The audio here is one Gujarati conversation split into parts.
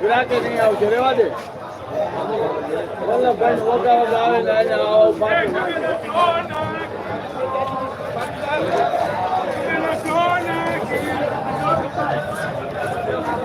ગ્રાહક નહીં આવશે રેવા દે વલ્લભભાઈ વગા આવે ને આવો આવો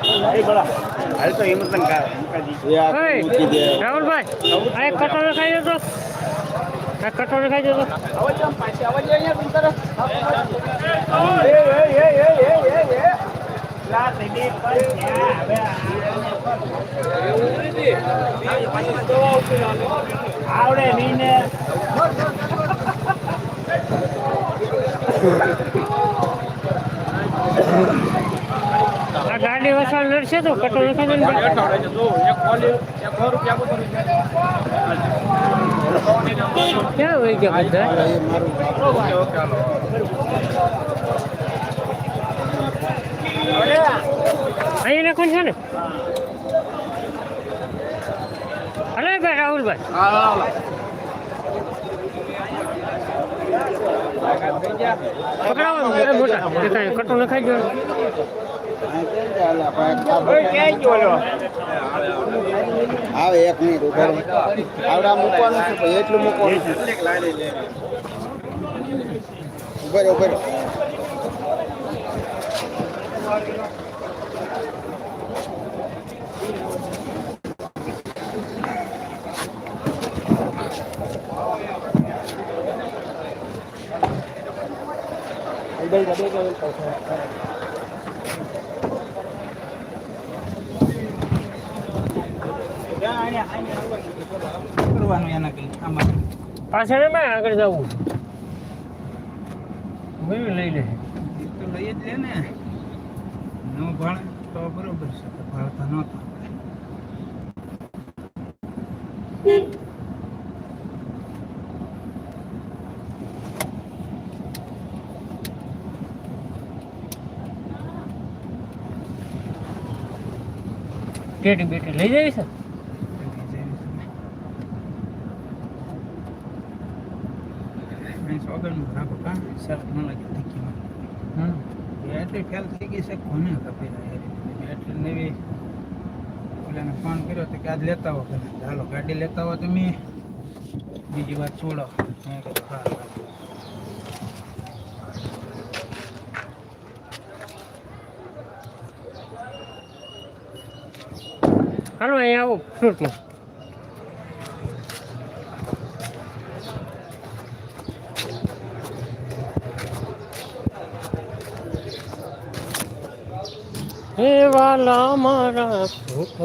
હાલ તો હિંમત મૂકી દે રાહુલભાઈ, આ એક કટોરો ખાઈ જતો આ કટોરો ખાઈ જતો આવડે આ ગાડી વસાલ લડશે તો કટો ક્યાં હોય ગયા બધા? અહીંયા કોણ છે ને? હલો ભાઈ, રાહુલભાઈ. કટો નખાઈ ગયો. આવે એક મિનિટ ઊભો. આવડા મૂકવાનું છે એટલું મૂકવાનું. છે ઊભો રહો, ઊભો આમાં પાછળ એમાં આગળ જવું. લઈ લે. તો લઈ જ લે ને. ન ભણે તો બરોબર છે તો ભણતા નહોતા ટેટી બેટી લઈ જવી છે સોગંદનું રાખો કા શરત ન લાગે ટીકીમાં હમ. બેટરી ફેલ થઈ ગઈ છે, કોને ખબર બેટરી નવી પેલાને ફોન કર્યો તો કે આજ લેતા હો ઘરે ચાલો ગાડી લેતા હો તમે. બીજી વાત છોડો. મેં. હાલો, અહીંયા આવો ફ્રૂટમાં હે મારા સુખ